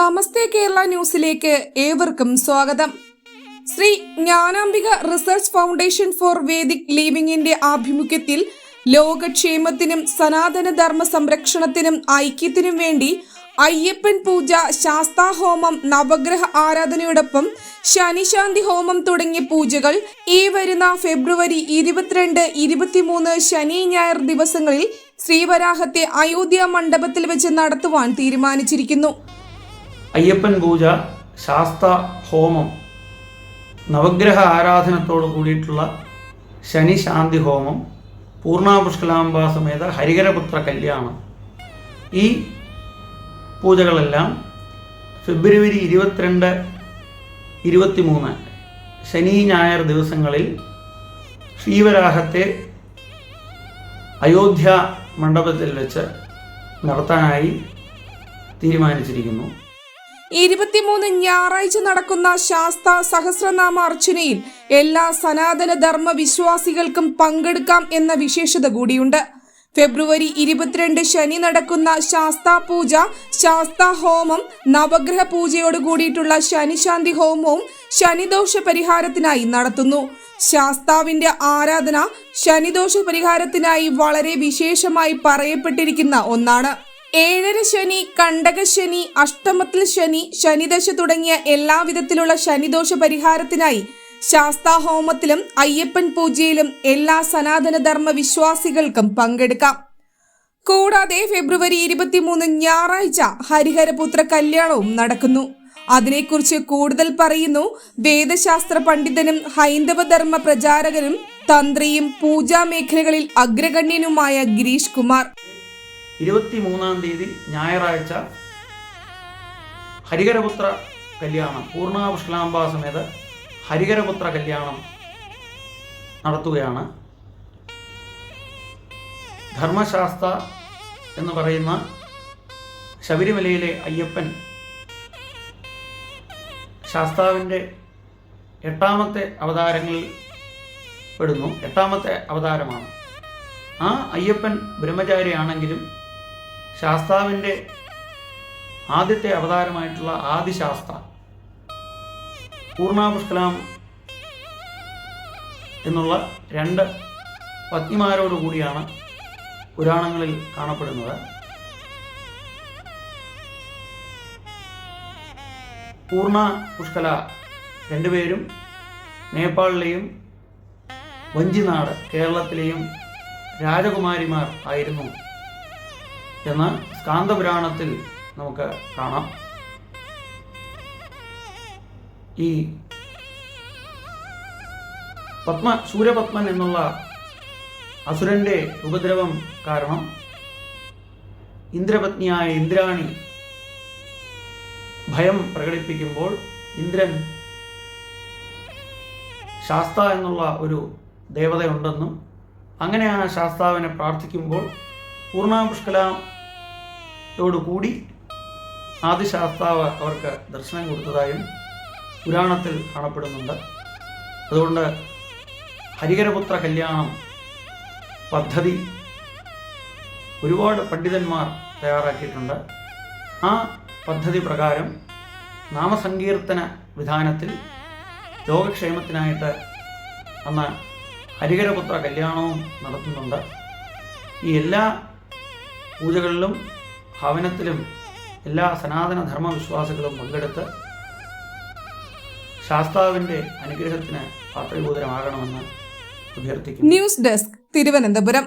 നമസ്തേ കേരള ന്യൂസിലേക്ക് ഏവർക്കും സ്വാഗതം. Shri Jnanambika research foundation for Vedic ലീവിംഗിന്റെ ആഭിമുഖ്യത്തിൽ ലോകക്ഷേമത്തിനും സനാതന ധർമ്മ സംരക്ഷണത്തിനും ഐക്യത്തിനും വേണ്ടി അയ്യപ്പൻ പൂജ ശാസ്താ ഹോമം നവഗ്രഹ ആരാധനയോടൊപ്പം ശനിശാന്തി ഹോമം തുടങ്ങിയ പൂജകൾ ഈ വരുന്ന ഫെബ്രുവരി ഇരുപത്തിരണ്ട് ഇരുപത്തിമൂന്ന് ശനി ഞായർ ദിവസങ്ങളിൽ ശ്രീവരാഹത്തെ അയോധ്യ മണ്ഡപത്തിൽ വെച്ച് നടത്തുവാൻ തീരുമാനിച്ചിരിക്കുന്നു. അയ്യപ്പൻ പൂജ ശാസ്ത ഹോമം നവഗ്രഹ ആരാധനത്തോട് കൂടിയിട്ടുള്ള ശനി ശാന്തി ഹോമം പൂർണാപുഷ്കലാംബ സമേത ഹരിഹരപുത്ര കല്യാണം. ഈ പൂജകളെല്ലാം ഫെബ്രുവരി ഇരുപത്തിരണ്ട് ഇരുപത്തിമൂന്ന് ശനി ഞായർ ദിവസങ്ങളിൽ ശ്രീവരാഹത്തെ അയോധ്യ മണ്ഡപത്തിൽ വെച്ച് നടത്താനായി തീരുമാനിച്ചിരിക്കുന്നു. ഇരുപത്തിമൂന്ന് ഞായറാഴ്ച നടക്കുന്ന ശാസ്ത സഹസ്രനാമ അർച്ചനയിൽ എല്ലാ സനാതന ധർമ്മ വിശ്വാസികൾക്കും പങ്കെടുക്കാം എന്ന വിശേഷത കൂടിയുണ്ട്. ഫെബ്രുവരി ഇരുപത്തിരണ്ട് ശനി നടക്കുന്ന ശാസ്താ പൂജ ശാസ്താ ഹോമം നവഗ്രഹ പൂജയോട് കൂടിയിട്ടുള്ള ശനിശാന്തി ഹോമവും ശനിദോഷ പരിഹാരത്തിനായി നടത്തുന്നു. ശാസ്താവിന്റെ ആരാധന ശനിദോഷ പരിഹാരത്തിനായി വളരെ വിശേഷമായി പറയപ്പെട്ടിരിക്കുന്ന ഒന്നാണ്. ഏഴര ശനി കണ്ടകശനി അഷ്ടമത്തിൽ ശനി ശനിദശ തുടങ്ങിയ എല്ലാവിധത്തിലുള്ള ശനിദോഷ പരിഹാരത്തിനായി ശാസ്താഹോമത്തിലും അയ്യപ്പൻ പൂജയിലും എല്ലാ സനാതനധർമ്മ വിശ്വാസികൾക്കും പങ്കെടുക്കാം. കൂടാതെ ഫെബ്രുവരി ഇരുപത്തിമൂന്ന് ഞായറാഴ്ച ഹരിഹരപുത്ര കല്യാണവും നടക്കുന്നു. അതിനെക്കുറിച്ച് കൂടുതൽ പറയുന്നു വേദശാസ്ത്ര പണ്ഡിതനും ഹൈന്ദവ ധർമ്മ പ്രചാരകനും തന്ത്രിയും പൂജാ മേഖലകളിൽ അഗ്രഗണ്യനുമായ ഗിരീഷ് കുമാർ. ഇരുപത്തി മൂന്നാം തീയതി ഞായറാഴ്ച ഹരിഹരപുത്ര കല്യാണം പൂർണാപുഷ്കലാംബ സമേത ഹരിഹരപുത്ര കല്യാണം നടത്തുകയാണ്. ധർമ്മശാസ്ത്ര എന്ന് പറയുന്ന ശബരിമലയിലെ അയ്യപ്പൻ ശാസ്താവിന്റെ എട്ടാമത്തെ അവതാരങ്ങളിൽ പെടുന്നു. എട്ടാമത്തെ അവതാരമാണ്. ആ അയ്യപ്പൻ ബ്രഹ്മചാരിയാണെങ്കിലും ശാസ്താവിന്റെ ആദ്യത്തെ അവതാരമായിട്ടുള്ള ആദിശാസ്ത്ര പൂർണാപുഷ്കലാം എന്നുള്ള രണ്ട് പത്നിമാരോടുകൂടിയാണ് പുരാണങ്ങളിൽ കാണപ്പെടുന്നത്. പൂർണ പുഷ്കല രണ്ടുപേരും നേപ്പാളിലെയും വഞ്ചിനാട് കേരളത്തിലെയും രാജകുമാരിമാർ ആയിരുന്നു. എന്ന് സ്കാന്തപുരാണത്തിൽ നമുക്ക് കാണാം. ഈ പത്മ സൂര്യപത്മൻ എന്നുള്ള അസുരന്റെ ഉപദ്രവം കാരണം ഇന്ദ്രപത്നിയായ ഇന്ദ്രാണി ഭയം പ്രകടിപ്പിക്കുമ്പോൾ ഇന്ദ്രൻ ശാസ്ത എന്നുള്ള ഒരു ദേവതയുണ്ടെന്നും അങ്ങനെ ആ ശാസ്താവിനെ പ്രാർത്ഥിക്കുമ്പോൾ പൂർണാപുഷ്കലയോട് കൂടി ആദിശാസ്താവ് അവർക്ക് ദർശനം കൊടുത്തതായും പുരാണത്തിൽ കാണപ്പെടുന്നുണ്ട്. അതുകൊണ്ട് ഹരിഹരപുത്ര കല്യാണം പദ്ധതി ഒരുപാട് പണ്ഡിതന്മാർ തയ്യാറാക്കിയിട്ടുണ്ട്. ആ പദ്ധതി പ്രകാരം നാമസങ്കീർത്തന വിധാനത്തിൽ ലോകക്ഷേമത്തിനായിട്ട് അന്ന് ഹരിഹരപുത്ര കല്യാണവും നടത്തുന്നുണ്ട്. ഈ എല്ലാ പൂജകളിലും ഭവനത്തിലും എല്ലാ സനാതന ധർമ്മ വിശ്വാസികളും പങ്കെടുത്ത് ശാസ്താവിന്റെ അനുഗ്രഹത്തിന് പാത്രീഭൂതരമാകണമെന്ന് അഭ്യർത്ഥിക്കുന്നു. News desk Thiruvananthapuram.